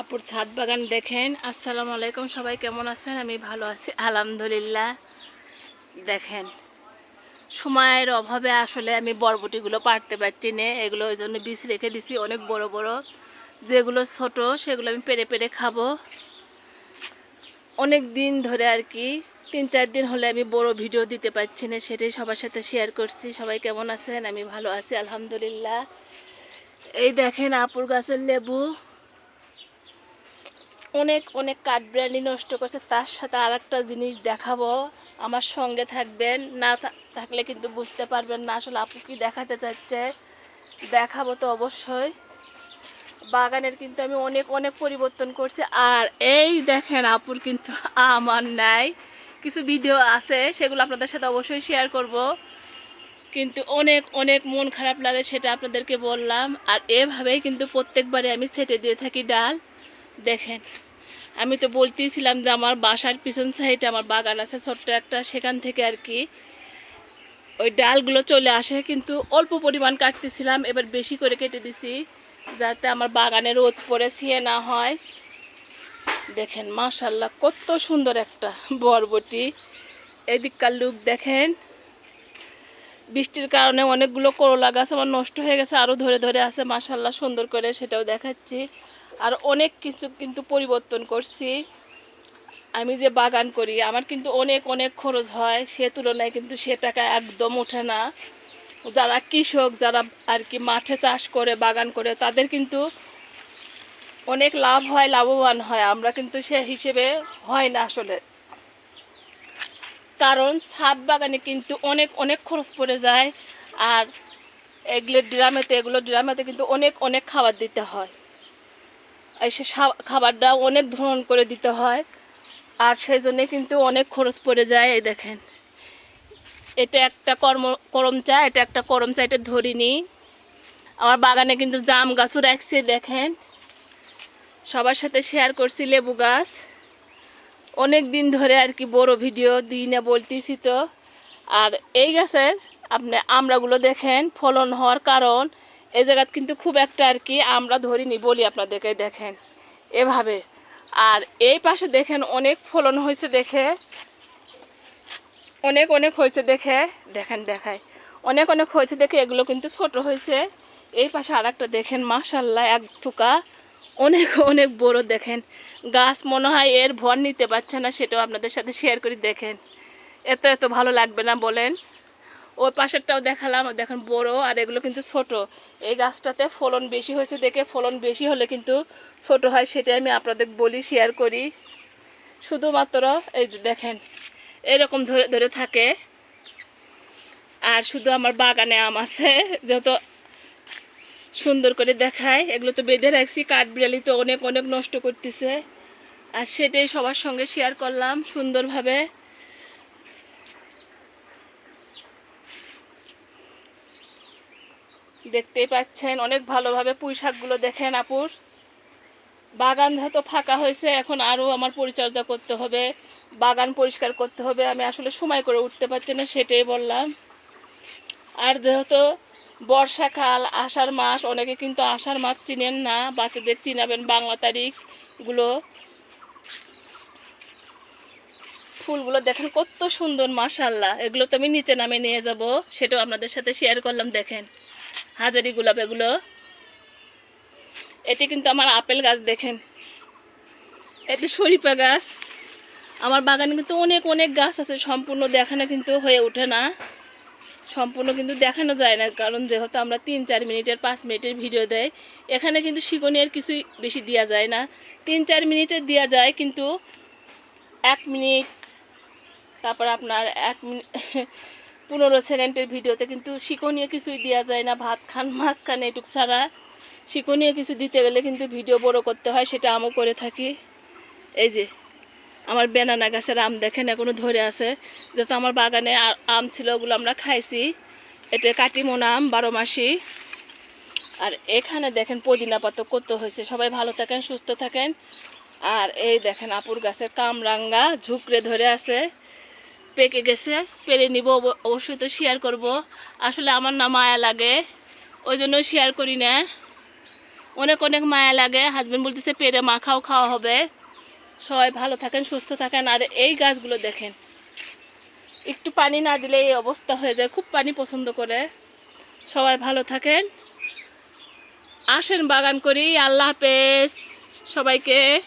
আপুর ছাদ বাগান দেখেন। আসসালামু আলাইকুম, সবাই কেমন আছেন? আমি ভালো আছি, আলহামদুলিল্লাহ। দেখেন, সময়ের অভাবে আসলে আমি বরবটিগুলো পারতে পারছি না। এগুলো ওই জন্য বীজ রেখে দিছি, অনেক বড় বড়। যেগুলো ছোট, সেগুলো আমি পেরে পেরে খাব। অনেক দিন ধরে আর কি, তিন চার দিন হলে আমি বড় ভিডিও দিতে পারছি না, সেটাই সবার সাথে শেয়ার করছি। সবাই কেমন আছেন? আমি ভালো আছি, আলহামদুলিল্লাহ। এই দেখেন আপুর গাছের লেবু। অনেক অনেক কাঠবিড়ালি নষ্ট করছে, তার সাথে আর একটা জিনিস দেখাবো। আমার সঙ্গে থাকবেন, না থাকলে কিন্তু বুঝতে পারবেন না আসলে আপু কি দেখাতে চাচ্ছে। দেখাবো তো অবশ্যই। বাগানের কিন্তু আমি অনেক অনেক পরিবর্তন করছি। আর এই দেখেন আপুর কিন্তু আমার নাই। কিছু ভিডিও আছে, সেগুলো আপনাদের সাথে অবশ্যই শেয়ার করব। কিন্তু অনেক অনেক মন খারাপ লাগে, সেটা আপনাদেরকে বললাম। আর এভাবেই কিন্তু প্রত্যেকবারে আমি ছেটে দিয়ে থাকি ডাল। দেখেন, আমি তো বলতেইছিলাম যে আমার বাসার পিছন সাইডে আমার বাগান আছে, ছোট্ট একটা, সেখান থেকে আর কি ওই ডালগুলো চলে আসে, কিন্তু অল্প পরিমাণ কাটতেছিলাম, এবার বেশি করে কেটে দিছি, যাতে আমার বাগানে রোদ পড়ে ছিঁয়ে না হয়। দেখেন মাশাল্লাহ কত সুন্দর একটা বরবটি। এদিককার লুক দেখেন, বৃষ্টির কারণে অনেকগুলো করলা গাছ আমার নষ্ট হয়ে গেছে আরও ধরে ধরে আছে মাশাল্লাহ সুন্দর করে সেটাও দেখাচ্ছি। আর অনেক কিছু কিন্তু পরিবর্তন করছি। আমি যে বাগান করি, আমার কিন্তু অনেক অনেক খরচ হয়, সে তুলনায় কিন্তু সে টাকা একদম ওঠে না। যারা কৃষক, যারা আর কি মাঠে চাষ করে, বাগান করে, তাদের কিন্তু অনেক লাভ হয়, লাভবান হয়। আমরা কিন্তু সে হিসেবে হয় না আসলে। কারণ ছাদ বাগানে কিন্তু অনেক অনেক খরচ পড়ে যায়। আর এগুলো ড্রামেতে এগুলো ড্রামেতে কিন্তু অনেক অনেক খাবার দিতে হয়। সে খাবারটা অনেক ধরন করে দিতে হয়। আর সেই জন্যে কিন্তু অনেক খরচ পড়ে যায়, এই দেখেন। এটা একটা কর্ম, করম চা, এটা একটা করম চা, এটা ধরিনি। আমার বাগানে কিন্তু জাম গাছও রাখছে, দেখেন। সবার সাথে শেয়ার করছি লেবু গাছ। অনেক দিন ধরে আর কি বড় ভিডিও দিই না বলতেছি তো। আর এই গাছের আপনি আমরাগুলো দেখেন, ফলন হওয়ার কারণ। এই জায়গাত কিন্তু খুব একটা আর কি আমরা ধরিনি বলি আপনাদেরকে, দেখেন, এভাবে। আর এই পাশে দেখেন অনেক ফলন হয়েছে দেখে। অনেক অনেক হয়েছে দেখে। দেখেন দেখায় অনেক অনেক হয়েছে দেখে, এগুলো কিন্তু ছোট হয়েছে। এই পাশে আর একটা দেখেন মাশাল্লাহ এক থুকা। অনেক অনেক বড় দেখেন। গাছ মনে হয় এর ভর নিতে পারছে না, সেটাও আপনাদের সাথে শেয়ার করি, দেখেন। এত এত ভালো লাগবে না বলেন। ওই পাশেরটাও দেখালাম, দেখেন বড় আর এগুলো কিন্তু ছোট। এই গাছটাতে ফলন বেশি হয়েছে দেখে ফলন বেশি হলে কিন্তু ছোট হয়, সেটাই আমি আপনাদের বলি শেয়ার করি। শুধুমাত্র এই দেখেন, এরকম ধরে ধরে থাকে। আর শুধু আমার বাগানে আম আছে যত সুন্দর করে দেখায়। এগুলো তো বেঁধে রাখছি কাঠ বিড়ালি তো অনেক অনেক নষ্ট করতেছে। আর সেটাই সবার সঙ্গে শেয়ার করলাম সুন্দরভাবে। দেখতেই পাচ্ছেন, অনেক ভালোভাবে পুঁই শাকগুলো দেখেন আপুর। বাগান যেহেতু ফাঁকা হয়েছে, এখন আরও আমার পরিচর্যা করতে হবে, বাগান পরিষ্কার করতে হবে। আমি আসলে সময় করে উঠতে পারছি না, সেটাই বললাম। আর যেহেতু বর্ষাকাল, আষাঢ় মাস, অনেকে কিন্তু আষাঢ় মাস চিনেন না, বাচ্চাদের চিনাবেন বাংলা তারিখগুলো। ফুলগুলো দেখেন কত সুন্দর মাশাল্লাহ এগুলো তো আমি নিচে নামে নিয়ে যাব, সেটাও আপনাদের সাথে শেয়ার করলাম, দেখেন। হাজারি গোলাপ এগুলো। এটি কিন্তু আমার আপেল গাছ, দেখেন। এটি শরীফা গাছ। আমার বাগানে কিন্তু অনেক অনেক গাছ আছে, সম্পূর্ণ দেখানো কিন্তু হয়ে ওঠে না। সম্পূর্ণ কিন্তু দেখানো যায় না, কারণ যেহেতু আমরা তিন, চার মিনিটের, পাঁচ মিনিটের ভিডিও দেয় এখানে কিন্তু শিকনের কিছুই বেশি দেওয়া যায় না। তিন, চার মিনিটের দেওয়া যায়, কিন্তু এক মিনিট, তারপর আপনার এক মিনিট পনেরো সেকেন্ডের ভিডিওতে কিন্তু শিকনীয় কিছুই দেওয়া যায় না। ভাত খান, মাছ খান, এটুক ছাড়া শিকনীয় কিছু দিতে গেলে কিন্তু ভিডিও বড় করতে হয়, সেটা আমও করে থাকি। এই যে, আমার বেনানা গাছের আম দেখেন, এখনও ধরে আছে। যেহেতু আমার বাগানে আম ছিল, ওগুলো আমরা খাইছি। এটা কাটিমোনা আম, বারো মাসি। আর এখানে দেখেন পুদিনা পাতা কত হয়েছে। সবাই ভালো থাকেন, সুস্থ থাকেন। আর এই দেখেন আপুর গাছের কামরাঙ্গা ঝুঁকড়ে ধরে আছে। পেকে গেছে, পেরে নিব, অব- অবশ্যই তো শেয়ার করব। আসলে আমার না মায়া লাগে, ওই জন্য শেয়ার করি না। অনেক অনেক মায়া লাগে। হাজব্যান্ড বলতেছে, পেরে মাখাও খাওয়া হবে। সবাই ভালো থাকেন, সুস্থ থাকেন। আর এই গাছগুলো দেখেন, একটু পানি না দিলে এই অবস্থা হয়ে যায়, খুব পানি পছন্দ করে। সবাই ভালো থাকেন। আসেন বাগান করি, আল্লাহ হাফেজ সবাইকে।